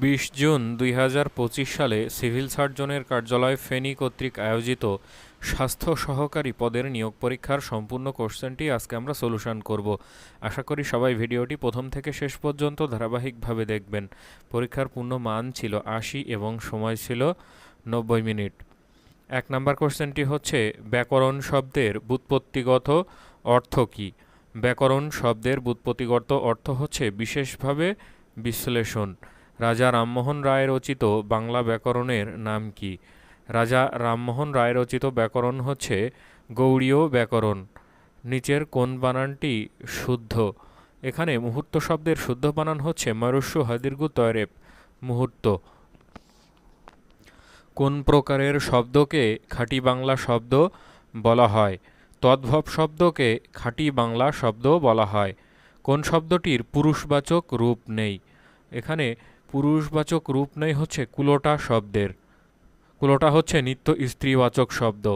বিশ জুন দুই হাজার পঁচিশ সালে সিভিল সার্জনের কার্যালয় ফেনী কর্তৃক আয়োজিত স্বাস্থ্য সহকারী পদের নিয়োগ পরীক্ষার সম্পূর্ণ কোশ্চেনটি আজকে আমরা সলিউশন করব। আশা করি সবাই ভিডিওটি প্রথম থেকে শেষ পর্যন্ত ধারাবাহিকভাবে দেখবেন। পরীক্ষার পূর্ণ মান ছিল আশি এবং সময় ছিল নব্বই মিনিট। এক নম্বর কোশ্চেনটি হচ্ছে, ব্যাকরণ শব্দের ব্যুৎপত্তিগত অর্থ কী? ব্যাকরণ শব্দের ব্যুৎপত্তিগত অর্থ হচ্ছে বিশেষভাবে বিশ্লেষণ। রাজা রামমোহন রায় রচিত বাংলা ব্যাকরণের নাম কি? রাজা রামমোহন রায় রচিত ব্যাকরণ হচ্ছে গৌড়ীয় ব্যাকরণ। নিচের কোন বানানটি শুদ্ধ? এখানে মুহূর্ত শব্দের শুদ্ধ বানান হচ্ছে মরস্য হাদির্ঘ তয়রেপ মুহূর্ত। কোন প্রকারের শব্দকে খাঁটি বাংলা শব্দ বলা হয়? তদ্ভব শব্দকে খাঁটি বাংলা শব্দ বলা হয়। কোন শব্দটির পুরুষবাচক রূপ নেই? এখানে পুরুষবাচক রূপ নেই হচ্ছে কুলোটা শব্দের। কুলোটা হচ্ছে নিত্য স্ত্রীবাচক শব্দ।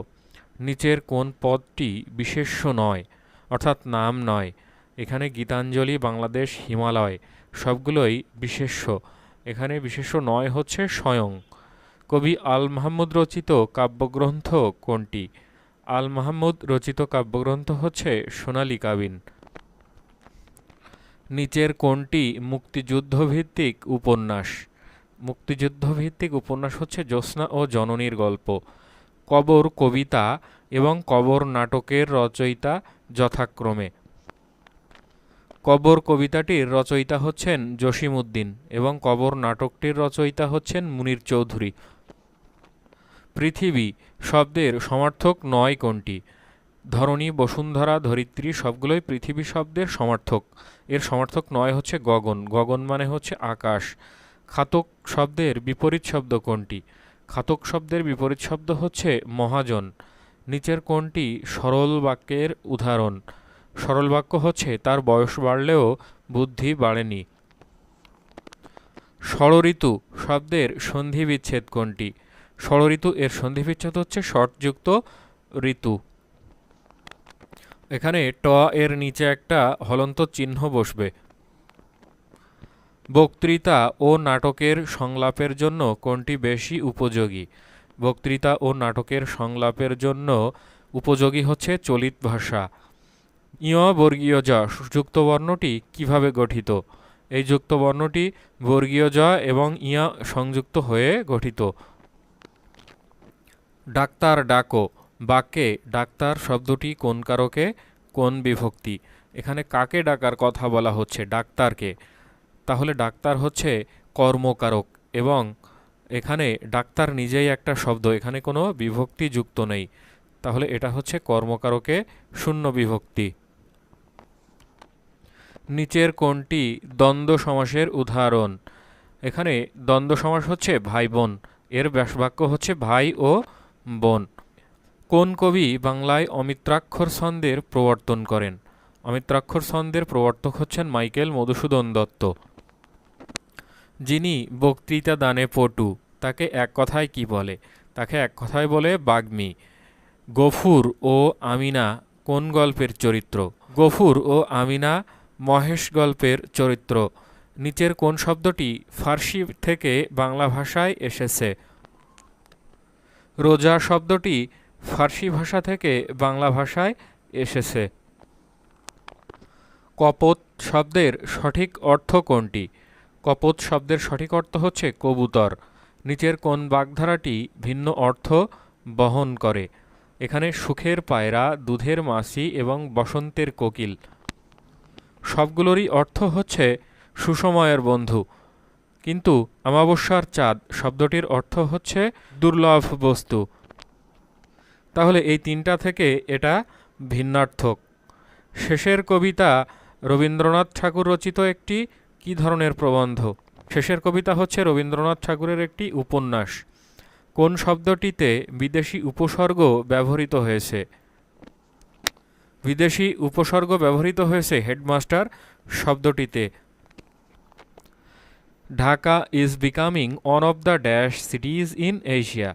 নিচের কোন পদটি বিশেষ্য নয়, অর্থাৎ নাম নয়। এখানে গীতাঞ্জলি, বাংলাদেশ, হিমালয়, সবগুলোই বিশেষ্য। এখানে বিশেষ্য নয় হচ্ছে স্বয়ং। কবি আল মাহমুদ রচিত কাব্যগ্রন্থ কোনটি? আল মাহমুদ রচিত কাব্যগ্রন্থ হচ্ছে সোনালী কাবিন। নিচের কোনটি মুক্তিযুদ্ধভিত্তিক উপন্যাস। মুক্তিযুদ্ধভিত্তিক উপন্যাস হচ্ছে জ্যোৎস্না ও জননীর গল্প। কবর কবিতা এবং কবর নাটকের রচয়িতা যথাক্রমে। কবর কবিতাটির রচয়িতা হচ্ছেন জসিমউদ্দিন এবং কবর নাটকটির রচয়িতা হচ্ছেন মুনির চৌধুরী। পৃথিবী শব্দের সমার্থক নয় কোনটি ধরণী, বসুন্ধরা, ধরিত্রী সবগুলোই পৃথিবী শব্দের সমার্থক। এর সমার্থক নয় হচ্ছে গগন। গগন মানে হচ্ছে আকাশ। খাতক শব্দের বিপরীত শব্দ কোনটি? খাতক শব্দের বিপরীত শব্দ হচ্ছে মহাজন। নিচের কোনটি? সরল বাক্যের উদাহরণ। সরল বাক্য হচ্ছে, তার বয়স বাড়লেও বুদ্ধি বাড়েনি। ষড়ঋতু শব্দের সন্ধি বিচ্ছেদ কোনটি? ষড়ঋতু এর সন্ধি বিচ্ছেদ হচ্ছে শর্টযুক্ত ঋতু। এখানে ট এর নিচে একটা হলন্ত চিহ্ন বসবে। বক্তৃতা ও নাটকের সংলাপের জন্য কোনটি বেশি উপযোগী? বক্তৃতা ও নাটকের সংলাপের জন্য উপযোগী হচ্ছে চলিত ভাষা। ইয় বর্গীয় জ যুক্ত বর্ণটি কীভাবে গঠিত? এই যুক্ত বর্ণটি বর্গীয় জ এবং ইয়া সংযুক্ত হয়ে গঠিত। ডাক্তার ডাকো। বাক্যে ডাক্তার শব্দটি কোন কারকে, কোন বিভক্তি। এখানে কাকে ডাকার কথা বলা হচ্ছে? ডাক্তারকে। তাহলে ডাক্তার হচ্ছে কর্মকারক এবং এখানে ডাক্তার নিজেই একটা শব্দ, এখানে কোনো বিভক্তি যুক্ত নেই। তাহলে এটা হচ্ছে কর্মকারকে শূন্য বিভক্তি। নিচের কোনটি দ্বন্দ্ব সমাসের উদাহরণ। এখানে দ্বন্দ্ব সমাস হচ্ছে ভাই বোন এর ব্যাসবাক্য হচ্ছে ভাই ও বোন। কোন কবি বাংলায় অমিত্রাক্ষর ছন্দের প্রবর্তন করেন? অমিত্রাক্ষর ছন্দের প্রবর্তক হচ্ছেন মাইকেল মধুসূদন দত্ত। যিনি বক্তৃতা দানে পটু, তাকে এক কথায় কি বলে? তাকে এক কথায় বলে বাগ্মী। গফুর ও আমিনা কোন গল্পের চরিত্র? গফুর ও আমিনা মহেশ গল্পের চরিত্র। নিচের কোন শব্দটি ফার্সি থেকে বাংলা ভাষায় এসেছে? রোজা শব্দটি ফার্সি ভাষা থেকে বাংলা ভাষায় এসেছে। কপত শব্দের সঠিক অর্থ কোনটি? কপত শব্দের সঠিক অর্থ হচ্ছে কবুতর। নিচের কোন বাগধারাটি ভিন্ন অর্থ বহন করে? এখানে সুখের পায়রা, দুধের মাছি এবং বসন্তের কোকিল। সবগুলোরই অর্থ হচ্ছে সুসময়ের বন্ধু। কিন্তু অমাবস্যার চাঁদ শব্দটির অর্থ হচ্ছে দুর্লভ বস্তু। তাহলে এই তিনটা থেকে এটা ভিন্নার্থক। শেষের কবিতা রবীন্দ্রনাথ ঠাকুর রচিত একটি কি ধরনের প্রবন্ধ? শেষের কবিতা হচ্ছে রবীন্দ্রনাথ ঠাকুরের একটি উপন্যাস। কোন শব্দটিতে বিদেশি উপসর্গ ব্যবহৃত হয়েছে? বিদেশি উপসর্গ ব্যবহৃত হয়েছে headmaster শব্দটিতে। Dhaka is becoming one of the dash cities in Asia.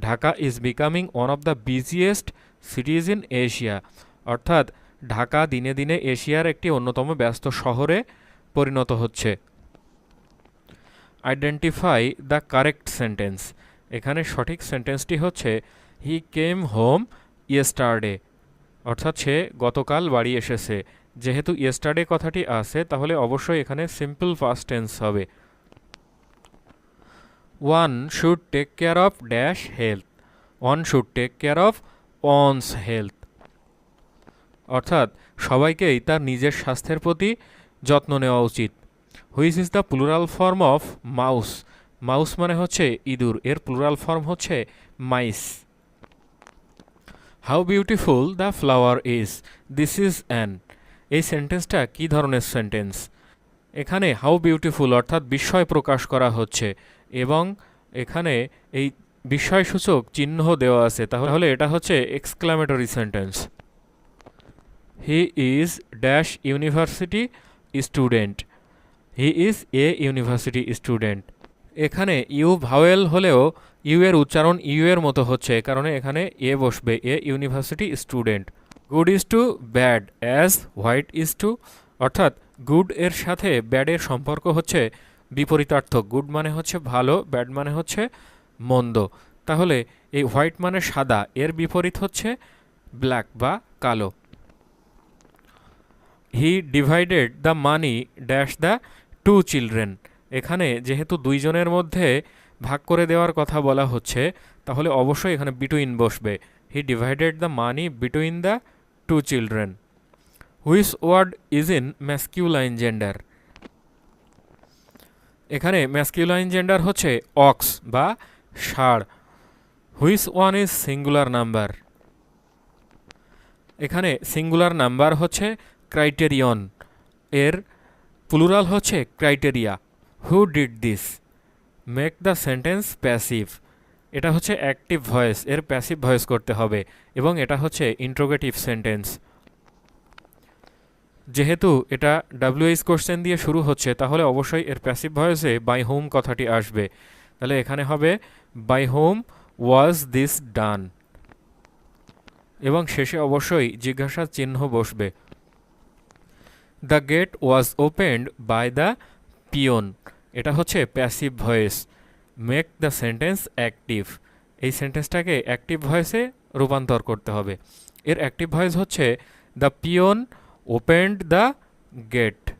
Dhaka is becoming one of the busiest cities in Asia অর্থাৎ ঢাকা দিনে দিনে এশিয়ার একটি অন্যতম ব্যস্ত শহরে পরিণত হচ্ছে। আইডেন্টিফাই দ্য কারেক্ট সেন্টেন্স এখানে সঠিক সেন্টেন্সটি হচ্ছে হি কেম হোম ইয়েস্টারডে অর্থাৎ সে গতকাল বাড়ি এসেছে। যেহেতু ইয়েস্টারডে কথাটি আছে, তাহলে অবশ্যই এখানে সিম্পল ফার্স্ট টেন্স হবে। One should take care of dash health one should take care of one's health অর্থাৎ সবাইকেই তার নিজের স্বাস্থ্যের প্রতি যত্ন নেওয়া উচিত। Which is the plural form of mouse mouse মানে হচ্ছে ইঁদুর। এর প্লুরাল ফর্ম হচ্ছে mice how beautiful the flower is this is an এই সেন্টেন্সটা কী ধরনের সেন্টেন্স এখানে হাউ বিউটিফুল অর্থাৎ বিস্ময় প্রকাশ করা হচ্ছে। এবং এখানে এই বিস্ময়সূচক চিহ্ন দেওয়া আছে, তাহলে এটা হচ্ছে exclamatory sentence he is dash university student he is a university student এখানে ইউ ভাওয়েল হলেও ইউ এর উচ্চারণ ইউ এর মতো হচ্ছে কারণে এখানে এ বসবে, a university student good is to bad as white is to অর্থাৎ গুড এর সাথে ব্যাডের সম্পর্ক হচ্ছে বিপরীতার্থক গুড মানে হচ্ছে ভালো ব্যাড মানে হচ্ছে মন্দ। তাহলে এই হোয়াইট মানে সাদা, এর বিপরীত হচ্ছে ব্ল্যাক বা কালো। He divided the money dash the two children এখানে যেহেতু দুইজনের মধ্যে ভাগ করে দেওয়ার কথা বলা হচ্ছে, তাহলে অবশ্যই এখানে বিটুইন বসবে। He divided the money between the two children which word is in masculine gender এখানে ম্যাসকিউলাইন জেন্ডার হচ্ছে অক্স বা ষাঁড় which one is singular number এখানে সিঙ্গুলার নাম্বার হচ্ছে ক্রাইটেরিয়ন এর প্লুরাল হচ্ছে criteria who did this make the sentence passive এটা হচ্ছে অ্যাক্টিভ ভয়েস এর প্যাসিভ ভয়েস করতে হবে, এবং এটা হচ্ছে ইন্ট্রোগেটিভ সেন্টেন্স যেহেতু এটা ডাব্লিউএইচ কোশ্চেন দিয়ে শুরু হচ্ছে, তাহলে অবশ্যই এর প্যাসিভ ভয়েসে বাই হোম কথাটি আসবে। তাহলে এখানে হবে by whom was this done এবং শেষে অবশ্যই জিজ্ঞাসার চিহ্ন বসবে। The gate was opened by the peon এটা হচ্ছে passive voice make the sentence active এই সেন্টেন্সটাকে অ্যাক্টিভ ভয়েসে রূপান্তর করতে হবে। এর অ্যাক্টিভ ভয়েস হচ্ছে the peon opened the gate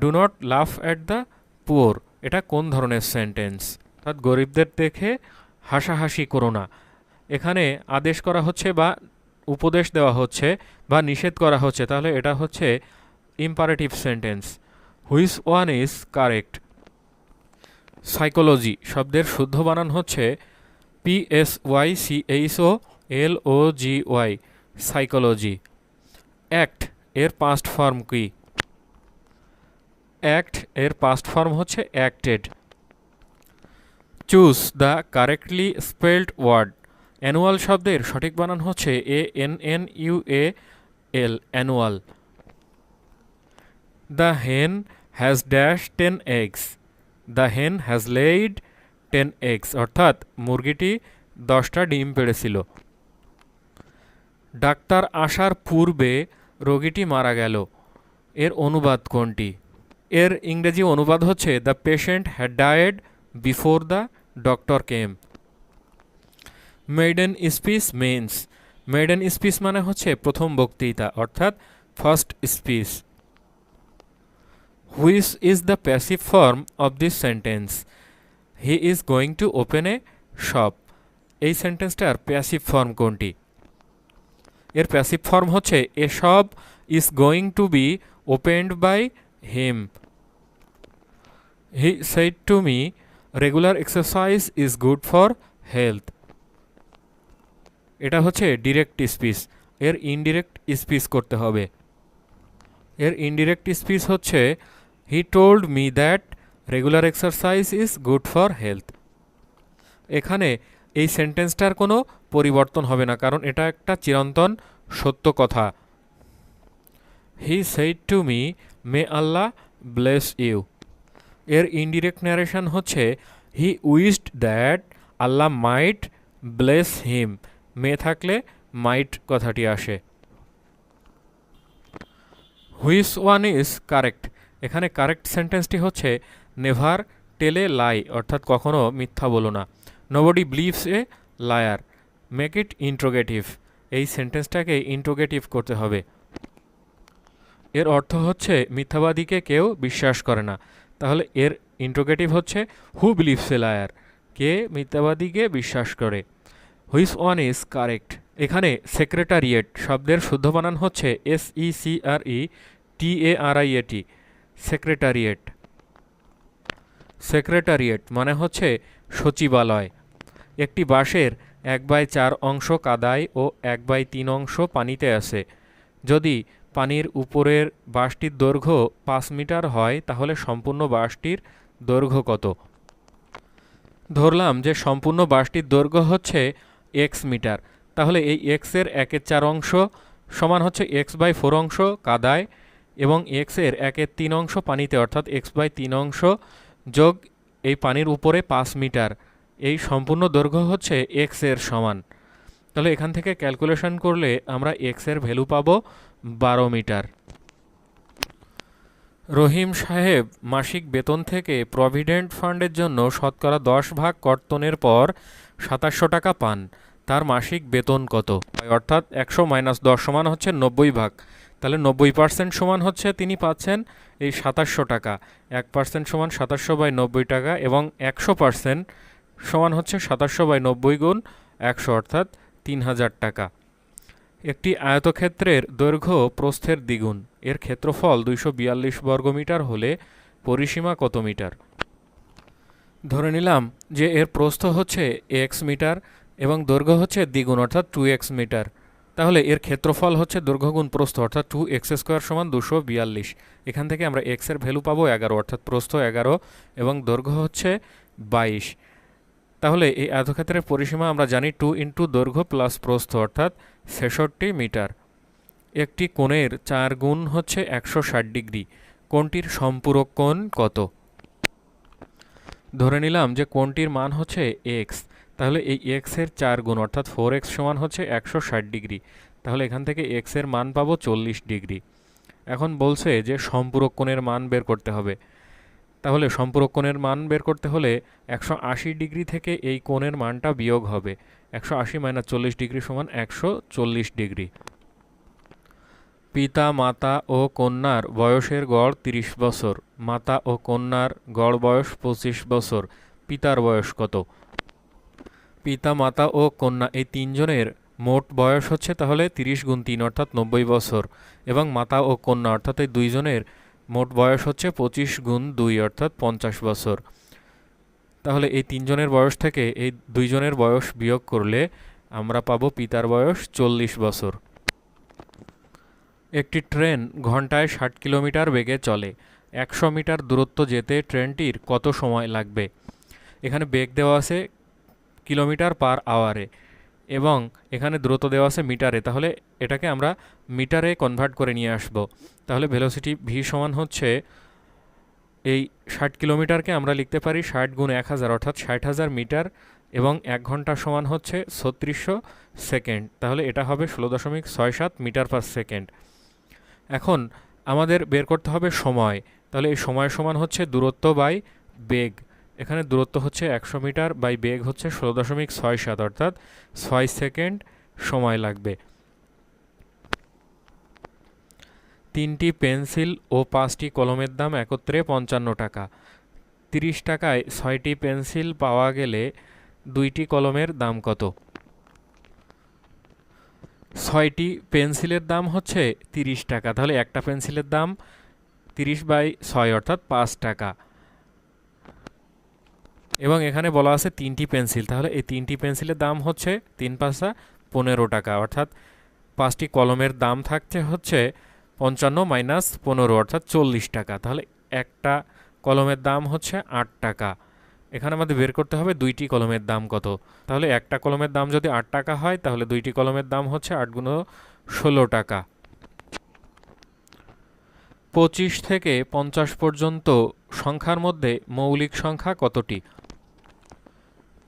do not laugh at the poor এটা কোন ধরনের সেন্টেন্স অর্থাৎ গরিবদের দেখে হাসাহাসি করো না। এখানে আদেশ করা হচ্ছে বা উপদেশ দেওয়া হচ্ছে বা নিষেধ করা হচ্ছে, তাহলে এটা হচ্ছে imperative sentence which one is correct psychology শব্দের শুদ্ধ বানান হচ্ছে P S Y C H O L O G Y psychology act এর পাস্ট ফর্ম কি? অ্যাক্ট এর পাস্ট ফর্ম হচ্ছে acted choose the correctly spelled word annual শব্দের সঠিক বানান হচ্ছে A N N U A L annual the hen has dash ten eggs the hen has laid ten eggs অর্থাৎ মুরগিটি দশটা ডিম পেড়েছিল। ডাক্তার আসার পূর্বে রোগীটি মারা গেল। এর অনুবাদ কোনটি? এর ইংরেজি অনুবাদ হচ্ছে, the patient had died before the doctor came. Maiden speech means maiden speech মানে হচ্ছে প্রথম বক্তৃতা, অর্থাৎ first speech which is the passive form of this sentence. He is going to open a shop. এই সেন্টেন্সটার প্যাসিভ ফর্ম কোনটি? এর passive form হচ্ছে a shop is going to be opened by him he said to me regular exercise is good for health এটা হচ্ছে direct speech এর indirect speech করতে হবে। এর ইনডিরেক্ট স্পিচ হচ্ছে he told me that regular exercise is good for health এখানে এই সেন্টেন্সটার কোনো পরিবর্তন হবে না, কারণ এটা একটা চিরন্তন সত্য কথা। He said to me may Allah bless you এর ইনডিরেক্ট ন্যারেশন হচ্ছে he উইসড that Allah might bless him মে থাকলে মাইট কথাটি আসে। হুইস ওয়ান ইজ কারেক্ট এখানে কারেক্ট সেন্টেন্সটি হচ্ছে নেভার টেলে লাই অর্থাৎ কখনো মিথ্যা বলো না। Nobody believes a liar make it interrogative এই সেন্টেন্সটাকে ইন্ট্রোগেটিভ করতে হবে। এর অর্থ হচ্ছে, মিথ্যাবাদীকে কেউ বিশ্বাস করে না। তাহলে এর ইন্ট্রোগেটিভ হচ্ছে হু বিলিভস এ লায়ার কে মিথ্যাবাদীকে বিশ্বাস করে? হুইস ওয়ান ইজ কারেক্ট এখানে সেক্রেটারিয়েট শব্দের শুদ্ধ বানান হচ্ছে S E C R E T A R I A T secretariat secretariat মানে হচ্ছে সচিবালয়। একটি বাঁশের এক বাই চার অংশ কাদায় ও এক বাই তিন অংশ পানিতে আছে। যদি পানির উপরের বাঁশটির দৈর্ঘ্য পাঁচ মিটার হয়, তাহলে সম্পূর্ণ বাঁশটির দৈর্ঘ্য কত? ধরলাম যে সম্পূর্ণ বাঁশটির দৈর্ঘ্য হচ্ছে এক্স মিটার। তাহলে এই এক্সের একের চার অংশ সমান হচ্ছে এক্স বাই ফোর অংশ কাদায় এবং এক্সের একের তিন অংশ পানিতে, অর্থাৎ এক্স বাই তিন অংশ যোগ এই পানির উপরে পাঁচ মিটার। এই সম্পূর্ণ দৈর্ঘ্য হচ্ছে এক্সের সমান। তাহলে এখান থেকে ক্যালকুলেশন করলে আমরা এক্সের ভ্যালু পাবো বারো মিটার। রহিম সাহেব মাসিক বেতন থেকে প্রভিডেন্ট ফান্ডের জন্য শতকরা দশ ভাগ কর্তনের পর সাতাশশো টাকা পান। তার মাসিক বেতন কত? অর্থাৎ একশো মাইনাস দশ সমান হচ্ছে নব্বই ভাগ। তাহলে নব্বই পার্সেন্ট সমান হচ্ছে তিনি পাচ্ছেন এই সাতাশশো টাকা। এক পার্সেন্ট সমান সাতাশশো বাই নব্বই টাকা এবং একশো পার্সেন্ট সমান হচ্ছে সাতাশশো বাই নব্বই গুণ একশো অর্থাৎ তিন হাজার টাকা। একটি আয়তক্ষেত্রের দৈর্ঘ্য প্রস্থের দ্বিগুণ। এর ক্ষেত্রফল দুইশো বিয়াল্লিশ বর্গমিটার হলে পরিসীমা কত মিটার? ধরে নিলাম যে এর প্রস্থ হচ্ছে এক্স মিটার এবং দৈর্ঘ্য হচ্ছে দ্বিগুণ অর্থাৎ টু এক্স মিটার। তাহলে এর ক্ষেত্রফল হচ্ছে দৈর্ঘ্যগুণ প্রস্থ অর্থাৎ টু এক্স স্কোয়ার সমান দুশো বিয়াল্লিশ। এখান থেকে আমরা এক্সের ভ্যালু পাবো এগারো অর্থাৎ প্রস্থ এগারো এবং দৈর্ঘ্য হচ্ছে বাইশ। তাহলে এই আয়তক্ষেত্রের পরিসীমা আমরা জানি টু ইন্টু দৈর্ঘ্য প্লাস প্রস্থ, অর্থাৎ ছেষট্টি মিটার। একটি কোণের চার গুণ হচ্ছে একশো ষাট ডিগ্রি। কোণটির সম্পূরক কোণ কত? ধরে নিলাম যে কোণটির মান হচ্ছে এক্স তাহলে এই এক্সের চার গুণ, অর্থাৎ ফোর এক্স সমান হচ্ছে একশো ষাট ডিগ্রি। তাহলে এখান থেকে এক্সের মান পাবো চল্লিশ ডিগ্রি। এখন বলছে যে সম্পূরক কোণের মান বের করতে হবে। তাহলে সম্পূরক কোণের মান বের করতে হলে একশো আশি ডিগ্রি থেকে এই কোণের মানটা বিয়োগ হবে। একশো আশি মাইনাস চল্লিশ ডিগ্রি সমান একশো চল্লিশ ডিগ্রি। পিতা, মাতা ও কন্যার বয়সের গড় তিরিশ বছর। মাতা ও কন্যার গড় বয়স পঁচিশ বছর। পিতার বয়স কত? পিতা, মাতা ও কন্যা এই তিনজনের মোট বয়স হচ্ছে তাহলে তিরিশ গুণ তিন অর্থাৎ নব্বই বছর এবং মাতা ও কন্যা অর্থাৎ এই দুইজনের মোট বয়স হচ্ছে পঁচিশ গুণ দুই, অর্থাৎ পঞ্চাশ বছর। তাহলে এই তিনজনের বয়স থেকে এই দুইজনের বয়স বিয়োগ করলে আমরা পাবো পিতার বয়স চল্লিশ বছর। একটি ট্রেন ঘন্টায় ষাট কিলোমিটার বেগে চলে। একশো মিটার দূরত্ব যেতে ট্রেনটির কত সময় লাগবে? এখানে বেগ দেওয়া আছে কিলোমিটার পার আওয়ারে। এবং এখানে দূরত্ব দেওয়া আছে মিটারে, তাহলে এটাকে আমরা মিটারে কনভার্ট করে নিয়ে আসব। তাহলে ভেলোসিটি ভি সমান হচ্ছে এই ষাট কিলোমিটারকে আমরা লিখতে পারি ষাট গুণ এক হাজার, অর্থাৎ ষাট হাজার মিটার এবং এক ঘণ্টা সমান হচ্ছে ছত্রিশশো সেকেন্ড। তাহলে এটা হবে ষোলো দশমিক ছয় সাত মিটার পার সেকেন্ড। এখন আমাদের বের করতে হবে সময়। তাহলে এই সময় সমান হচ্ছে দূরত্ব বাই বেগ। এখানে দূরত্ব হচ্ছে একশো মিটার বাই বেগ হচ্ছে ষোলো দশমিক ছয় সাত, অর্থাৎ ছয় সেকেন্ড সময় লাগবে। তিনটি পেন্সিল ও পাঁচটি কলমের দাম একত্রে পঞ্চান্ন টাকা। তিরিশ টাকায় ছয়টি পেন্সিল পাওয়া গেলে দুইটি কলমের দাম কত? ছয়টি পেন্সিলের দাম হচ্ছে তিরিশ টাকা, তাহলে একটা পেন্সিলের দাম তিরিশ বাই ছয়, অর্থাৎ পাঁচ টাকা। এবং এখানে বলা আছে তিনটি পেন্সিল। তাহলে এই তিনটি পেন্সিলের দাম হচ্ছে তিন পাঁচা পনেরো টাকা। অর্থাৎ পাঁচটি কলমের দাম থাকছে হচ্ছে পঞ্চান্ন মাইনাস পনেরো, অর্থাৎ চল্লিশ টাকা। তাহলে একটা কলমের দাম হচ্ছে আট টাকা। এখানে আমাদের বের করতে হবে দুইটি কলমের দাম কত। তাহলে একটা কলমের দাম যদি আট টাকা হয়, তাহলে দুইটি কলমের দাম হচ্ছে আট গুণ ষোলো টাকা। পঁচিশ থেকে পঞ্চাশ পর্যন্ত সংখ্যার মধ্যে মৌলিক সংখ্যা কতটি?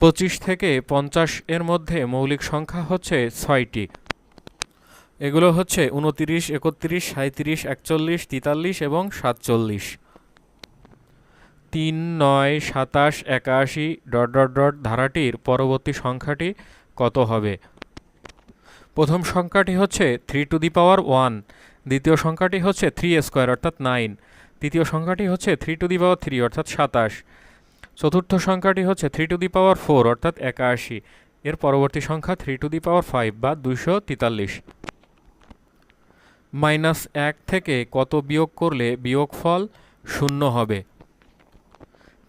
পঁচিশ থেকে পঞ্চাশ এর মধ্যে মৌলিক সংখ্যা হচ্ছে ছয়টি। এগুলো হচ্ছে উনতিরিশ, একত্রিশ সাঁত্রিশ একচল্লিশ, তেতাল্লিশ এবং সাতচল্লিশ। তিন, নয়, সাতাশ, একাশি, ডট ডট ডট ধারাটির পরবর্তী সংখ্যাটি কত হবে? প্রথম সংখ্যাটি হচ্ছে three to the power one, দ্বিতীয় সংখ্যাটি হচ্ছে থ্রি স্কোয়ার অর্থাৎ নাইন, তৃতীয় সংখ্যাটি হচ্ছে three to the power three অর্থাৎ সাতাশ চতুর্থ সংখ্যাটি হচ্ছে three to the power four অর্থাৎ একাশি। এর পরবর্তী সংখ্যা three to the power five বা দুইশো তেতাল্লিশ। মাইনাস এক থেকে কত বিয়োগ করলে বিয়োগফল শূন্য হবে?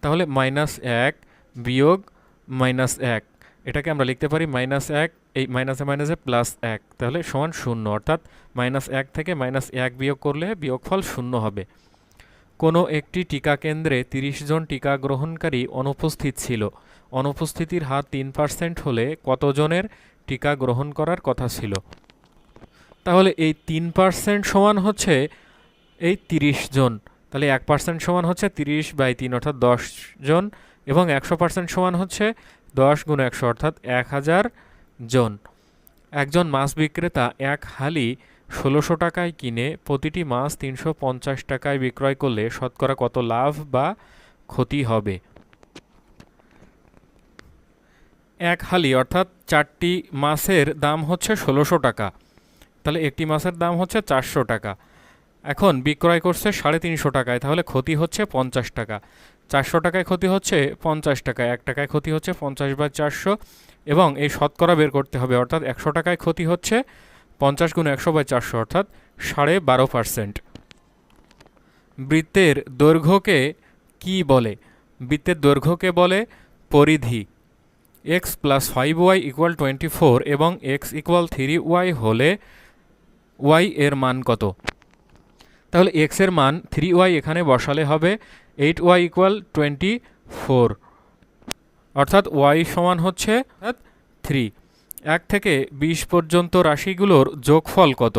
তাহলে মাইনাস এক বিয়োগ মাইনাস এক। এটাকে আমরা লিখতে পারি মাইনাস এক, এই মাইনাসে মাইনাসে প্লাস এক। তাহলে সমান শূন্য, অর্থাৎ মাইনাস এক থেকে মাইনাস এক বিয়োগ করলে বিয়োগফল শূন্য হবে। কোনো একটি টিকা কেন্দ্রে তিরিশ জন টিকা গ্রহণকারী অনুপস্থিত ছিল। অনুপস্থিতির হার তিন পার্সেন্ট হলে কতজনের টিকা গ্রহণ করার কথা ছিল? তাহলে এই তিন পার্সেন্ট সমান হচ্ছে এই তিরিশ জন। তাহলে এক পার্সেন্ট সমান হচ্ছে তিরিশ বাই তিন অর্থাৎ দশ জন এবং একশো পার্সেন্ট সমান হচ্ছে দশ গুণ একশো অর্থাৎ এক হাজার জন। একজন মাছ বিক্রেতা এক হালি ষোলোশো টাকায় কিনে প্রতিটি মাছ তিনশো পঞ্চাশ টাকায় বিক্রয় করলে শতকরা কত লাভ বা ক্ষতি হবে? এক হালি, অর্থাৎ চারটি মাছের দাম হচ্ছে ষোলোশো টাকা। তাহলে একটি মাছের দাম হচ্ছে চারশো টাকা। এখন বিক্রয় করছে সাড়ে তিনশো টাকায়, তাহলে ক্ষতি হচ্ছে পঞ্চাশ টাকা। চারশো টাকায় ক্ষতি হচ্ছে পঞ্চাশ টাকা এক টাকায় ক্ষতি হচ্ছে পঞ্চাশ বা চারশো এবং এই শতকরা বের করতে হবে, অর্থাৎ একশো টাকায় ক্ষতি হচ্ছে পঞ্চাশ গুণ একশো বাই চারশো অর্থাৎ সাড়ে বারো পার্সেন্ট। বৃত্তের দৈর্ঘ্যকে কি বলে? বৃত্তের দৈর্ঘ্যকে বলে পরিধি। X plus five y equal twenty four এবং এক্স ইকুয়াল থ্রি ওয়াই হলে ওয়াই এর মান কত? তাহলে এক্সের মান থ্রি ওয়াই এখানে বসালে হবে eight y equal twenty four অর্থাৎ ওয়াই সমান হচ্ছে থ্রি এক থেকে বিশ পর্যন্ত রাশিগুলোর যোগফল কত?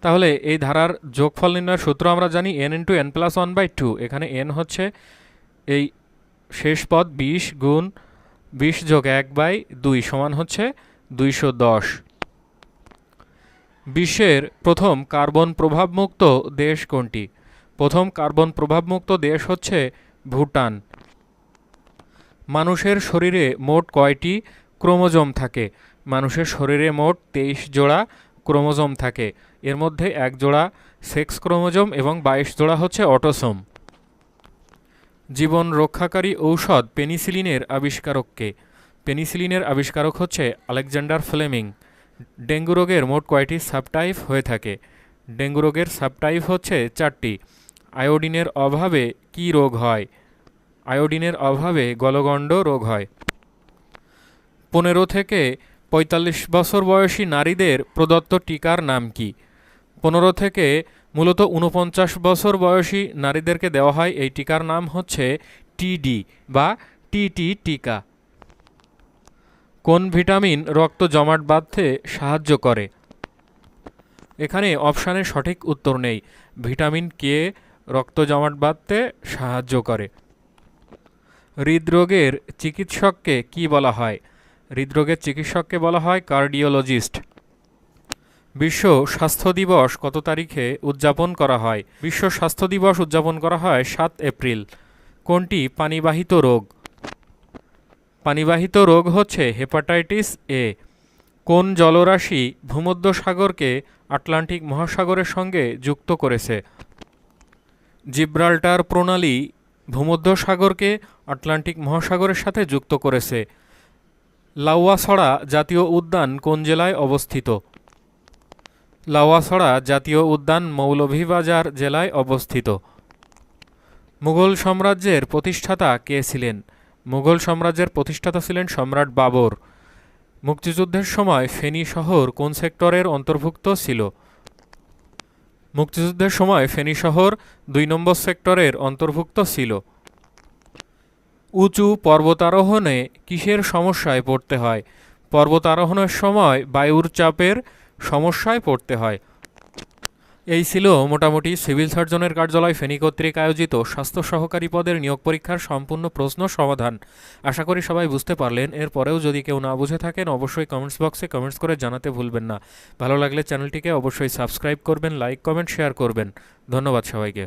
তাহলে এই ধারার যোগফল নির্ণয়ের সূত্র আমরা জানি n into n plus one by two এখানে এন হচ্ছে এই শেষ পদ বিশ গুণ বিশ যোগ এক বাই দুই সমান হচ্ছে দুইশো দশ। বিশ্বের প্রথম কার্বন প্রভাবমুক্ত দেশ কোনটি? প্রথম কার্বন প্রভাবমুক্ত দেশ হচ্ছে ভুটান। মানুষের শরীরে মোট কয়টি ক্রোমোজোম থাকে। মানুষের শরীরে মোট তেইশ জোড়া ক্রোমোজোম থাকে। এর মধ্যে এক জোড়া সেক্স ক্রোমোজোম এবং বাইশ জোড়া হচ্ছে অটোসোম। জীবন রক্ষাকারী ঔষধ পেনিসিলিনের আবিষ্কারককে। পেনিসিলিনের আবিষ্কারক হচ্ছে আলেকজান্ডার ফ্লেমিং। ডেঙ্গু রোগের মোট কয়টি সাবটাইপ হয়ে থাকে? ডেঙ্গু রোগের সাবটাইপ হচ্ছে চারটি। আয়োডিনের অভাবে কি রোগ হয়? আয়োডিনের অভাবে গলগণ্ড রোগ হয়। পনেরো থেকে পঁয়তাল্লিশ বছর বয়সী নারীদের প্রদত্ত টিকার নাম কি? পনেরো থেকে মূলত উনপঞ্চাশ বছর বয়সী নারীদেরকে দেওয়া হয় এই টিকার নাম হচ্ছে টিডি বা টিটি টিকা। কোন ভিটামিন রক্ত জমাট বাঁধতে সাহায্য করে? এখানে অপশানের সঠিক উত্তর নেই। ভিটামিন কে রক্ত জমাট বাঁধতে সাহায্য করে? হৃদরোগের চিকিৎসককে কি বলা হয়? হৃদরোগের চিকিৎসককে বলা হয় কার্ডিওলজিস্ট। বিশ্ব স্বাস্থ্য দিবস কত তারিখে উদযাপন করা হয়? বিশ্ব স্বাস্থ্য দিবস উদযাপন করা হয় সাত এপ্রিল। কোনটি? পানিবাহিত রোগ। পানিবাহিত রোগ হচ্ছে হেপাটাইটিস এ। কোন জলরাশি ভূমধ্যসাগরকে আটলান্টিক মহাসাগরের সঙ্গে যুক্ত করেছে? জিব্রাল্টার প্রণালী ভূমধ্যসাগরকে আটলান্টিক মহাসাগরের সাথে যুক্ত করেছে। লাউয়াছড়া জাতীয় উদ্যান কোন জেলায় অবস্থিত? লাউয়াছড়া জাতীয় উদ্যান মৌলভীবাজার জেলায় অবস্থিত। মুঘল সাম্রাজ্যের প্রতিষ্ঠাতা কে ছিলেন? মুঘল সাম্রাজ্যের প্রতিষ্ঠাতা ছিলেন সম্রাট বাবর। মুক্তিযুদ্ধের সময় ফেনী শহর কোন সেক্টরের অন্তর্ভুক্ত ছিল? মুক্তিযুদ্ধের সময় ফেনী শহর দুই নম্বর সেক্টরের অন্তর্ভুক্ত ছিল। উঁচু পর্বতারোহণে কিসের সমস্যায় পড়তে হয়? পর্বতারোহণের সময় বায়ুর চাপের সমস্যায় পড়তে হয়। এই ছিল মোটামুটি সিভিল সার্জনের কার্যালয় ফেনী কর্তৃক আয়োজিত স্বাস্থ্য সহকারী পদের নিয়োগ পরীক্ষার সম্পূর্ণ প্রশ্ন সমাধান। আশা করি সবাই বুঝতে পারলেন। এরপরেও যদি কেউ না বুঝে থাকেন, অবশ্যই কমেন্টস বক্সে কমেন্টস করে জানাতে ভুলবেন না। ভালো লাগলে চ্যানেলটিকে অবশ্যই সাবস্ক্রাইব করবেন, লাইক, কমেন্ট, শেয়ার করবেন। ধন্যবাদ সবাইকে।